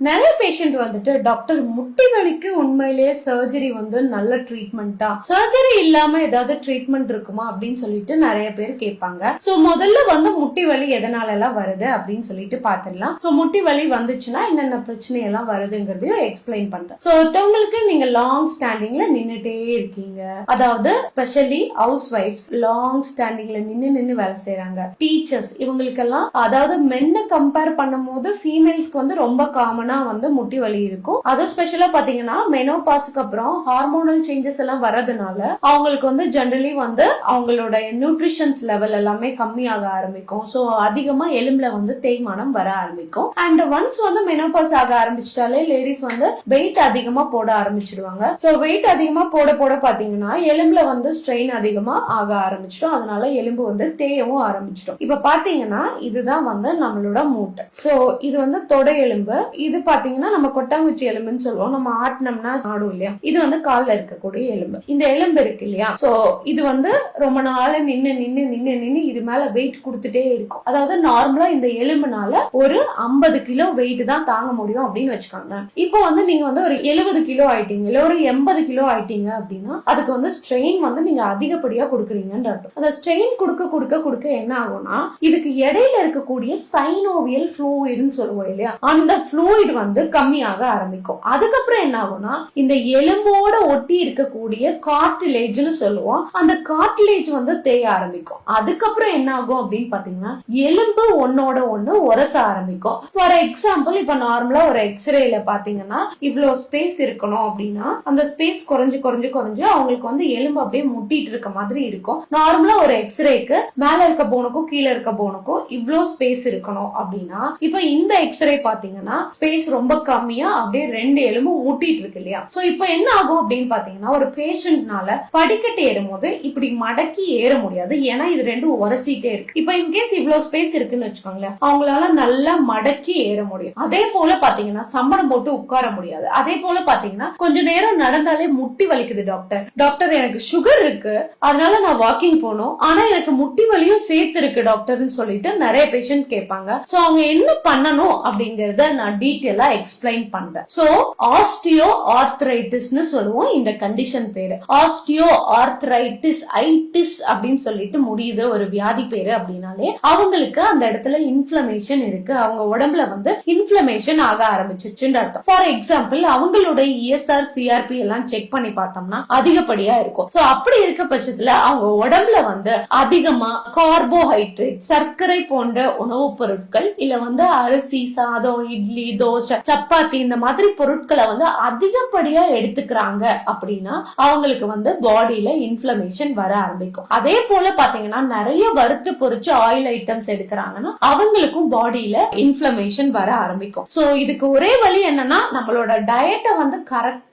நிறைய பேஷண்ட் வந்துட்டு டாக்டர் முட்டி வலிக்கு உண்மையிலேயே சர்ஜரி வந்து நல்ல ட்ரீட்மெண்ட்டா சர்ஜரி இல்லாம ஏதாவது ட்ரீட்மெண்ட் இருக்குமா அப்படின்னு சொல்லிட்டு நிறைய பேர் கேட்பாங்க. சோ முதல்ல வந்து முட்டி வலி எதனால எல்லாம் வருது அப்படின்னு சொல்லிட்டு பாத்திரலாம் சோ முட்டி வலி வந்துச்சுன்னா என்னென்ன பிரச்சனை எல்லாம் வருதுங்கிறதையும் எக்ஸ்பிளைன் பண்றேன். சோ ஒருத்தவங்களுக்கு நீங்க லாங் ஸ்டாண்டிங்ல நின்னுட்டே இருக்கீங்க. அதாவது ஸ்பெஷலி ஹவுஸ் ஒய்ஃப்ஸ் லாங் ஸ்டாண்டிங்ல நின்னு நின்னு வேலை செய்யறாங்க டீச்சர்ஸ் இவங்களுக்கெல்லாம் அதாவது மென்ன கம்பேர் பண்ணும்போது ஃபீமேல்ஸ்க்கு வந்து ரொம்ப காமன் வந்து முட்டி வலி இருக்கும். அதுவும் ஸ்பெஷலா பாத்தீங்கன்னா மெனோபாஸுக்கு அப்புறம் ஹார்மோனல் சேஞ்சஸ் எல்லாம் வரதுனால அவங்களுக்கு வந்து ஜென்ரலி வந்து அவங்களோட நியூட்ரிஷன்ஸ் லெவல் எல்லாமே கம்மியாக ஆரம்பிக்கும். ஸோ அதிகமா எலும்புல வந்து தேய்மானம் வர ஆரம்பிக்கும். அண்ட் ஒன்ஸ் வந்து மெனோபாஸ் ஆக ஆரம்பிச்சிட்டாலே லேடிஸ் வந்து வெயிட் அதிகமா போட ஆரம்பிச்சிடுவாங்க ஸோ வெயிட் அதிகமா போட போட பாத்தீங்கன்னா எலும்புல வந்து ஸ்ட்ரெயின் அதிகமா ஆக ஆரம்பிச்சிடும். அதனால எலும்பு வந்து தேயவும் ஆரம்பிச்சிடும். இப்ப பாத்தீங்கன்னா இதுதான் வந்து நம்மளோட மூட்டை. சோ இது வந்து தொடை எலும்பு. இது பாத்தீங்கன்னா நம்ம கொட்டாங்குச்சி எலும்புன்னு சொல்லுவோம். நம்ம ஆட்டினோம்னா ஆடும் இல்லையா? இது வந்து கால்ல இருக்கக்கூடிய எலும்பு. இந்த எலும்பு இருக்கு இல்லையா? சோ இது வந்து ரொம்ப நாள நின்னு நின்னு நின்னு நின்னு இது மேல வெயிட் கொடுத்துட்டே இருக்கும். அதாவது நார்மலா இந்த எலும்புனால ஒரு ஐம்பது கிலோ வெயிட் தான் தாங்க முடியும் அப்படின்னு வச்சுக்கோங்க இப்போ வந்து நீங்க வந்து ஒரு எழுபது கிலோ ஆயிட்டீங்க இல்ல ஒரு எண்பது கிலோ ஆயிட்டீங்க அப்படின்னா அதுக்கு வந்து ஸ்ட்ரெயின் வந்து நீங்க அதிகப்படியா கொடுக்குறீங்கன்ற அர்த்தம். அந்த ஸ்ட்ரெயின் கொடுக்க கொடுக்க கொடுக்க என்ன ஆகும்னா இதுக்கு இடையில இருக்கக்கூடிய சைனோவியல் ஃப்ளூயிட்னு சொல்லுவோம் இல்லையா? அந்த ஃப்ளூயிட் வந்து கம்மியாக ஆரம்பிக்கும். அதுக்கப்புறம் என்ன ஆகும்னா இந்த எலும்போட ஒட்டி இருக்கக்கூடிய கார்டிலேஜ்னு சொல்லுவோம். அந்த கார்டிலேஜ் வந்து தேய ஆரம்பிக்கும். அதுக்கப்புறம் என்ன ஆகும் அப்படின்னு பாத்தீங்கன்னா எலும்பு ஒன்னோட ஒண்ணு உரச ஆரம்பிக்கும். ஃபார் எக்ஸாம்பிள் இப்ப நார்மலா ஒரு எக்ஸ்ரேல பாத்தீங்கன்னா இவ்வளவு ஸ்பேஸ் இருக்கணும் அப்படின்னா அந்த ஸ்பேஸ் குறைஞ்சு குறைஞ்சு குறைஞ்சு அவங்களுக்கு வந்து எலும்பு அப்படியே முட்டிட்டு இருக்க மாதிரி இருக்கும். நார்மலா ஒரு எக்ஸ்ரேக்கு மேல இருக்க போனுக்கும் கீழே இருக்க போனுக்கும் இவ்ளோ ஸ்பேஸ் இருக்கணும் அப்படின்னா இப்ப இந்த எக்ஸ்ரே பாத்தீங்கன்னா ஸ்பேஸ் ரொம்ப கம்மியா அப்படியே ரெண்டு எலும்பு முட்டிட்டு இருக்கு இல்லையா? சோ இப்ப என்ன ஆகும் அப்படின்னு பாத்தீங்கன்னா ஒரு பேஷண்ட்னால படிக்கட்டு ஏறும்போது இப்படி மடக்கி ஏற முடியாது. ஏன்னா இது ரெண்டும் உரசிட்டே இருக்கு. இப்ப இன்கேஸ் இவ்வளவு ஸ்பேஸ் இருக்குன்னு வச்சுக்கோங்களேன் அவங்களால நல்லா மடக்கி ஏற முடியும். அதே போல பாத்தீங்கன்னா சம்பளம் போட்டு உட்கார முடியாது. அதே போல பாத்தீங்கன்னா கொஞ்ச நேரம் நடந்தாலே முட்டி வலிக்குது டாக்டர் டாக்டர் எனக்கு சுகர் இருக்கு. அதனால நான் வாக்கிங் போனோம் ஆனா எனக்கு முட்டி வலியும் சேர்த்து இருக்கு டாக்டர்னு சொல்லிட்டு நிறைய பேஷண்ட் கேட்பாங்க. சோ அவங்க என்ன பண்ணணும் அப்படிங்கறத நான் டீட்டெயில் எக்ஸ்பிளைன் பண்றேன். சோ ஆஸ்டியோ ஆர்த்ரைட்டிஸ்னு சொல்லுவோம். இந்த கண்டிஷன் பேரு. ஆஸ்டியோ ஆர்த்ரைட்டிஸ் ஐட்டிஸ் அப்படின்னு சொல்லிட்டு முடியுது. ஒரு வியாதி பேரு அப்படின்னாலே அவங்களுக்கு அந்த இடத்துல இன்ஃபிளமேஷன் இருக்கு. அவங்க உடம்புல வந்து இன்ஃபிளமேஷன் ஆக ஆரம்பிச்சிருச்சுன்னு அர்த்தம். ஃபார் எக்ஸாம்பிள் அவங்களுடைய இஎஸ்ஆர் சிஆர்பி எல்லாம் செக் பண்ணி பார்த்தோம்னா அதிகப்படியா இருக்கும். சோ அப்படி இருக்க பட்சத்துல அவங்க உடம்புல வந்து அதிகமா கார்போஹைட்ரேட் சர்க்கரை போன்ற உணவுப் பொருட்கள் இல்ல வந்து அரிசி சாதம் இட்லி தோசை சப்பாத்தி இந்த மாதிரி பொருட்களை வந்து அதிகப்படியா எடுத்துக்கிறாங்க அப்படின்னா அவங்களுக்கு வந்து பாடியில இன்ஃபிளமேஷன் வர ஆரம்பிக்கும். அதே போல பாத்தீங்கன்னா நிறைய வறுத்து பொறிச்சு ஆயில் ஐட்டம்ஸ் எடுக்கிறாங்கன்னா அவங்களுக்கும் பாடியில இன்ஃபிளமேஷன் வர ஆரம்பிக்கும். சோ இதுக்கு ஒரே வழி என்னன்னா நம்மளோட டயட்டை வந்து கரெக்ட்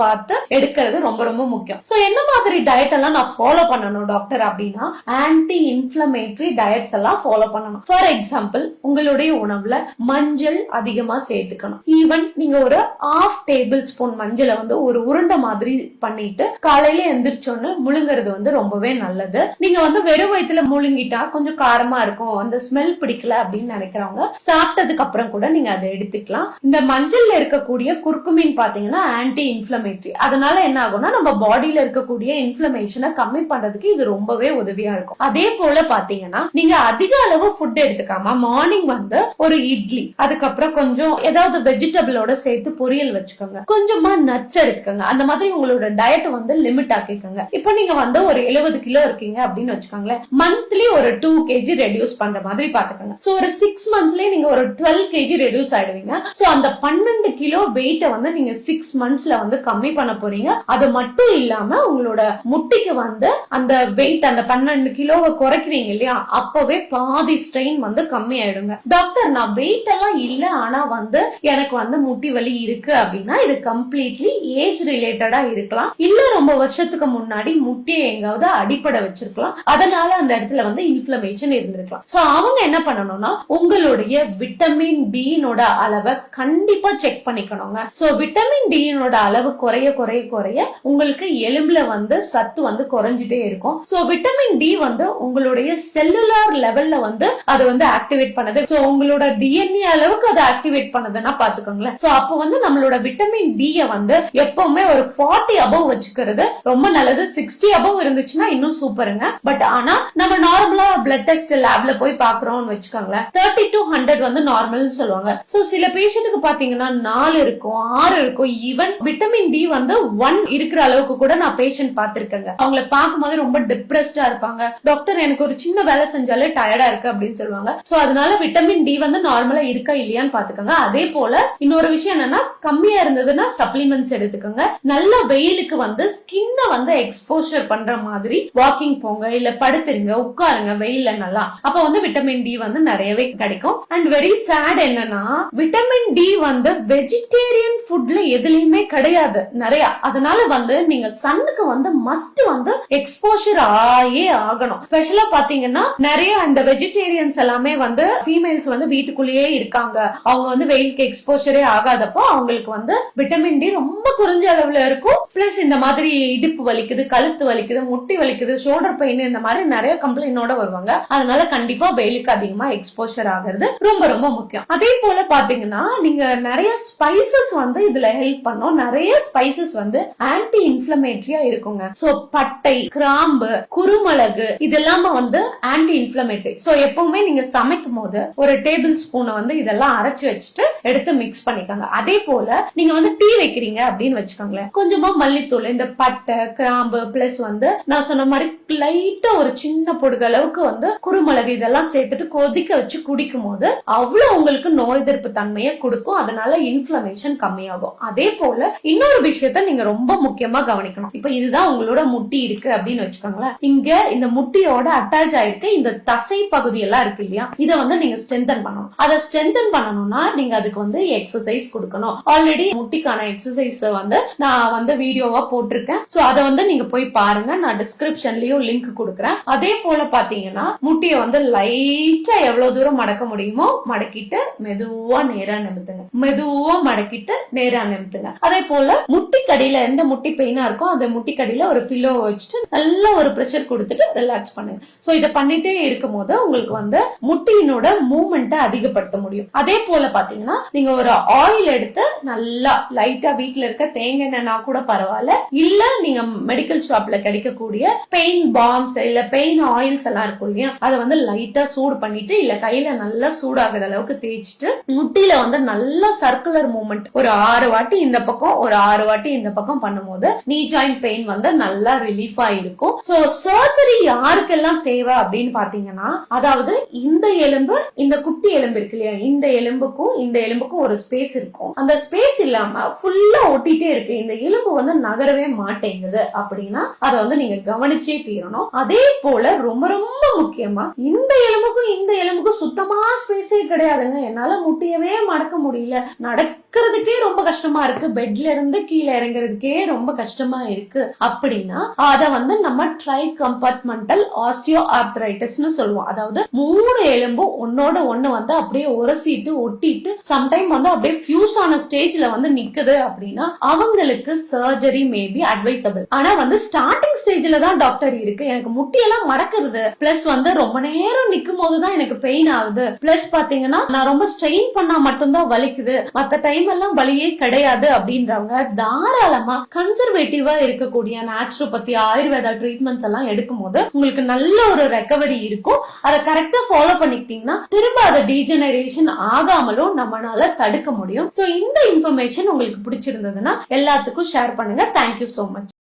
பார்த்து எடுக்கிறது ரொம்ப ரொம்ப முக்கியம். சோ என்ன மாதிரி டயட் எல்லாம் நான் ஃபாலோ பண்ணணும் டாக்டர் அப்படின்னா ஆன்டி இன்ஃபிளமேட்டரி டயட்ஸ் எல்லாம் ஃபாலோ பண்ணணும். ஃபார் எக்ஸாம்பிள் உங்களுடைய உணவுல மஞ்சள் அதிகமா சேர்த்துக்கணும். ஈவன் நீங்க ஒரு ஆஃப் டேபிள் ஸ்பூன் மஞ்சளை வந்து ஒரு உருண்டை மாதிரி பண்ணிட்டு காலையில எந்திரிச்சோன்னு முழுங்கிறது வந்து ரொம்பவே நல்லது. நீங்க வந்து வெறும் வயிற்றுல முழுங்கிட்டா கொஞ்சம் காரமா இருக்கும் அந்த ஸ்மெல் பிடிக்கல அப்படின்னு நினைக்கிறவங்க சாப்பிட்டதுக்கு அப்புறம் கூட நீங்க அதை எடுத்துக்கலாம். இந்த மஞ்சள்ல இருக்கக்கூடிய குர்குமின் பாத்தீங்கன்னா ஆன்டி இன்ஃப்ளமேட்ரி அதனால என்ன ஆகும்னா நம்ம பாடியில இருக்கக்கூடிய இன்ஃபிளமேஷனை கம்மி பண்றதுக்கு இது ரொம்பவே உதவியா இருக்கும். அதே போல பாத்தீங்கன்னா நீங்க அதிக அளவு ஃபுட் எடுத்துக்காம மார்னிங் வந்து ஒரு இட்லி அதுக்கப்புறம் கொஞ்சம் ஏதாவது வெஜிடபிளோட சேர்த்து பொரியல் வச்சுக்கோங்க. கொஞ்சமா நட்ஸ் எடுத்துக்கோங்க. அந்த மாதிரி உங்களோட டயட் வந்து லிமிட் ஆக்கிக்கோங்க. இப்போ நீங்க வந்து ஒரு எழுபது கிலோ இருக்கீங்க அப்படின்னு வச்சுக்கோங்களேன். மந்த்லி ஒரு டூ கேஜி ரெடியூஸ் பண்ற மாதிரி பாத்துக்கோங்க. சோ ஒரு சிக்ஸ் மந்த்ஸ்லயே நீங்க ஒரு டுவெல் கேஜி ரெடியூஸ் ஆயிடுவீங்க. சோ அந்த பன்னெண்டு கிலோ வெயிட்ட வந்து நீங்க சிக்ஸ் மந்த்ஸ்ல வந்து கம்மி பண்ண போறீங்க. அது மட்டும் இல்லாம உங்களோட முட்டிக்கு வந்து அந்த வெயிட் அந்த பன்னெண்டு கிலோவை குறைக்கிறீங்க இல்லையா? அப்பவே பாதி ஸ்ட்ரெயின் வந்து கம்மி ஆயிடுங்க டாக்டர் நான் வெயிட் எல்லாம் இல்ல ஆனா வந்து எனக்கு வந்து முட்டி வலி இருக்கு அப்படின்னா இது கம்ப்ளீட்லி ஏஜ் ரிலேட்டடா இருக்கலாம். இல்ல ரொம்ப வருஷத்துக்கு முன்னாடி முட்டியை எங்காவது அடிப்படை வச்சிருக்கலாம். அதனால அந்த இடத்துல வந்து இன்ஃபிளமேஷன் இருந்திருக்கலாம். சோ அவங்க என்ன பண்ணணும்னா உங்களுடைய விட்டமின் டினோட அளவை கண்டிப்பா செக் பண்ணிக்கணுங்க. சோ விட்டமின் டினோட அளவு அளவு குறைய குறைய குறைய உங்களுக்கு எலும்புல வந்து சத்து வந்து குறைஞ்சிட்டே இருக்கும். சோ விட்டமின் டி வந்து உங்களுடைய செல்லுலார் லெவல்ல வந்து அதை வந்து ஆக்டிவேட் பண்ணுது. சோ உங்களோட டிஎன்ஏ அளவுக்கு அதை ஆக்டிவேட் பண்ணுதுன்னா பாத்துக்கோங்களேன். சோ அப்போ வந்து நம்மளோட விட்டமின் டி வந்து எப்பவுமே ஒரு ஃபார்ட்டி அபவ் வச்சுக்கிறது ரொம்ப நல்லது. சிக்ஸ்டி அபவ் இருந்துச்சுன்னா இன்னும் சூப்பருங்க. பட் ஆனா நம்ம நார்மலா பிளட் டெஸ்ட் லேப்ல போய் பாக்குறோம்னு வச்சுக்கோங்களேன். தேர்ட்டி டு ஹண்ட்ரட் வந்து நார்மல்னு சொல்லுவாங்க. சோ சில பேஷண்ட்டுக்கு பாத்தீங்கன்னா நாலு இருக்கும் ஆறு இருக்கும். ஈவன் விட்டமின் டி வந்து ஒன் இருக்கிற அளவுக்கு கூட நான் பேஷண்ட் பார்த்திருக்கேங்க. அவங்கள பார்க்கும்போது ரொம்ப டிப்ரெஸ்டா இருப்பாங்க. டாக்டர் எனக்கு ஒரு சின்ன வேலை செஞ்சாலே டயர்டா இருக்கு அப்படின்னு சொல்லுவாங்க. சோ அதனால விட்டமின் டி வந்து நார்மலா இருக்கா இல்லையான்னு பாத்துக்கோங்க அதே போல இன்னொரு விஷயம் என்னன்னா கம்மியா இருந்ததுன்னா சப்ளிமெண்ட்ஸ் எடுத்துக்கோங்க. நல்ல வெயிலுக்கு வந்து ஸ்கின்ன வந்து எக்ஸ்போஷர் பண்ற மாதிரி வாக்கிங் போங்க இல்ல படுத்துருங்க உட்காருங்க வெயில்ல நல்லா. அப்ப வந்து விட்டமின் டி வந்து நிறையவே கிடைக்கும். அண்ட் வெரி சேட் என்னன்னா விட்டமின் டி வந்து வெஜிடேரியன் ஃபுட்ல எதுலயுமே கிடையாது. நிறைய. அதனால வந்து நீங்க சன்னுக்கு வந்து மஸ்ட் வந்து எக்ஸ்போஷர் ஆயே ஆகணும். ஸ்பெஷலா பாத்தீங்கன்னா நிறைய இந்த வெஜிடேரியன்ஸ் எல்லாமே வந்து ஃபீமேல்ஸ் வந்து வீட்டுக்குள்ளேயே இருக்காங்க. அவங்க வந்து வெயிலுக்கு எக்ஸ்போஷரே ஆகாதப்போ அவங்களுக்கு வந்து விட்டமின் டி ரொம்ப குறைஞ்ச அளவுல இருக்கும். பிளஸ் இந்த மாதிரி இடுப்பு வலிக்குது கழுத்து வலிக்குது முட்டி வலிக்குது ஷோல்டர் பெயின் இந்த மாதிரி நிறைய கம்ப்ளைண்டோட வருவாங்க. அதனால கண்டிப்பா வெயிலுக்கு அதிகமா எக்ஸ்போஷர் ஆகிறது ரொம்ப ரொம்ப முக்கியம். அதே போல பாத்தீங்கன்னா நீங்க நிறைய ஸ்பைசஸ் வந்து இதுல ஹெல்ப் பண்ணும். நிறைய ஸ்பைசஸ் வந்து ஆன்டி இன்ஃபிளமேட்டரியா இருக்குங்க. சோ பட்டை கிராம்பு குருமிளகு இதெல்லாம் வந்து ஆன்டி இன்ஃபிளமேட்டரி சோ எப்பவுமே நீங்க சமைக்கும் போது ஒரு டேபிள் ஸ்பூனை வந்து இதெல்லாம் அரைச்சு வச்சுட்டு எடுத்து மிக்ஸ் பண்ணிக்கோங்க. அதே போல நீங்க வந்து டீ வைக்கிறீங்க அப்படின்னு வச்சுக்கோங்களேன். கொஞ்சமா மல்லித்தூள் இந்த பட்டை கிராம்பு பிளஸ் வந்து நான் சொன்ன மாதிரி லைட்டா ஒரு சின்ன பொடுகு அளவுக்கு வந்து குருமிளகு இதெல்லாம் சேர்த்துட்டு கொதிக்க வச்சு குடிக்கும் போது அவ்வளவு உங்களுக்கு நோய் எதிர்ப்பு தன்மையை கொடுக்கும். அதனால இன்ஃபிளமேஷன் கம்மியாகும். அதே போல இன்னொரு விஷயத்த நீங்க ரொம்ப முக்கியமா கவனிக்கணும். இப்ப இதுதான் உங்களோட முட்டி இருக்கு அப்படின்னு வச்சுக்கோங்களேன். இங்க இந்த முட்டியோட அட்டாச் ஆயிருக்கு. இந்த தசை பகுதி எல்லாம் இருக்கு இல்லையா? இதை வந்து நீங்க ஸ்ட்ரென்தன் பண்ணணும். அதை ஸ்ட்ரென்தன் பண்ணணும்னா நீங்க அதுக்கு வந்து எக்ஸசைஸ் கொடுக்கணும். ஆல்ரெடி முட்டிக்கான எக்ஸசைஸ் வந்து நான் வந்து வீடியோவா போட்டிருக்கேன். சோ அதை வந்து நீங்க போய் பாருங்க. நான் டிஸ்கிரிப்ஷன்லயும் லிங்க் கொடுக்குறேன். அதே போல பாத்தீங்கன்னா முட்டியை வந்து லைட்டா எவ்வளவு தூரம் மடக்க முடியுமோ மடக்கிட்டு மெதுவா நேரா நிமித்துங்க. மெதுவா மடக்கிட்டு நேரா நிமித்துங்க. அதே போல முட்டி கடியில எந்த முட்டி பெயினா இருக்கோ அந்த முட்டி கடியில ஒரு பில்லோ வச்சுட்டு நல்ல ஒரு ப்ரெஷர் கொடுத்துட்டு ரிலாக்ஸ் பண்ணுங்க. சோ இதை பண்ணிட்டே இருக்கும் போது உங்களுக்கு வந்து முட்டியினோட மூவ்மெண்ட்டை அதிகப்படுத்த முடியும். அதே போல பாத்தீங்கன்னா நீங்க ஒரு ஆயில் எடுத்து நல்லா லைட்டா வீட்டுல இருக்க தேங்காய் எண்ணெய்னா கூட பரவாயில்ல. இல்ல நீங்க மெடிக்கல் ஷாப்ல கிடைக்கக்கூடிய பெயின் பாம்ஸ் இல்ல பெயின் ஆயில்ஸ் எல்லாம் இருக்கும் இல்லையா அதை வந்து லைட்டா சூடு பண்ணிட்டு இல்ல கையில நல்லா சூடாகிற அளவுக்கு தேய்ச்சிட்டு முட்டியில வந்து நல்ல சர்க்குலர் மூவ்மெண்ட் ஒரு ஆறு வாட்டி இந்த பக்கம் ஒரு ஆறு வாட்டி இந்த பக்கம் பண்ணும்போது நீ ஜாயிண்ட் பெயின் வந்து நல்லா ரிலீஃபா இருக்கும் சோ சர்ஜரி யாருக்கெல்லாம் தேவை அப்படின்னு பாத்தீங்கன்னா அதாவது இந்த எலும்பு இந்த குட்டி எலும்பு இருக்கு இல்லையா? இந்த எலும்புக்கும் இந்த எலும்புக்கும் ஒரு ஸ்பேஸ் இருக்கும். அந்த ஸ்பேஸ் இல்லாம ஃபுல்லா ஒட்டிட்டே இருக்கு. இந்த எலும்பு வந்து நகரவே மாட்டேங்குது அப்படின்னா அதை வந்து நீங்க கவனிச்சே தீரணும். அதே போல ரொம்ப ரொம்ப முக்கியமா இந்த எலும்புக்கும் இந்த எலும்புக்கும் சுத்தமா ஸ்பேஸே கிடையாதுங்க. என்னால முட்டியவே மடக்க முடியல. நடக்கிறதுக்கே ரொம்ப கஷ்டமா இருக்கு. பெட்ல இருந்து கீழே இறங்குறதுக்கே ரொம்ப கஷ்டமா இருக்கு. அப்படின்னா அத வந்து நம்ம ட்ரை கம்பார்ட்மெண்டல் ஆஸ்டியோ ஆர்த்ரைட்டிஸ்னு சொல்லுவோம். அதாவது மூணு எலும்பும் ஒன்னோட ஒண்ணு வந்து அப்படியே உரசிட்டு ஒட்டிட்டு சம்டைம் வந்து அப்படியே ஃபியூஸ் ஆன ஸ்டேஜ்ல வந்து நிக்குது அப்படின்னா அவங்களுக்கு சர்ஜரி மேபி அட்வைசபிள் ஆனா வந்து ஸ்டார்டிங் ஸ்டேஜ்ல தான் டாக்டர் இருக்கு. எனக்கு முட்டியெல்லாம் மடக்குறது. பிளஸ் வந்து ரொம்ப நேரம் நிக்கும் போதுதான் எனக்கு பெயின் ஆகுது. பிளஸ் பாத்தீங்கன்னா நான் ரொம்ப ஸ்ட்ரெயின் பண்ணா மட்டும்தான் வலிக்குது. மத்த டைம் எல்லாம் வலியே கிடையாது அப்படின்றவங்க தாராளமா கன்சர்வேட்டிவா இருக்கக்கூடிய நேச்சுரோபதி ஆயுர்வேதா ட்ரீட்மெண்ட்ஸ் எல்லாம் எடுக்கும் போது உங்களுக்கு நல்ல ஒரு ரெக்கவரி இருக்கும். அதை கரெக்டா ஃபாலோ பண்ணிக்கிட்டீங்கன்னா திரும்ப அதை டீஜெனரேஷன் ஆகாமலும் நம்மளால தடுக்க முடியும். சோ இந்த இன்ஃபர்மேஷன் உங்களுக்கு பிடிச்சிருந்ததுன்னா எல்லாத்துக்கும் ஷேர் பண்ணுங்க. Thank you so much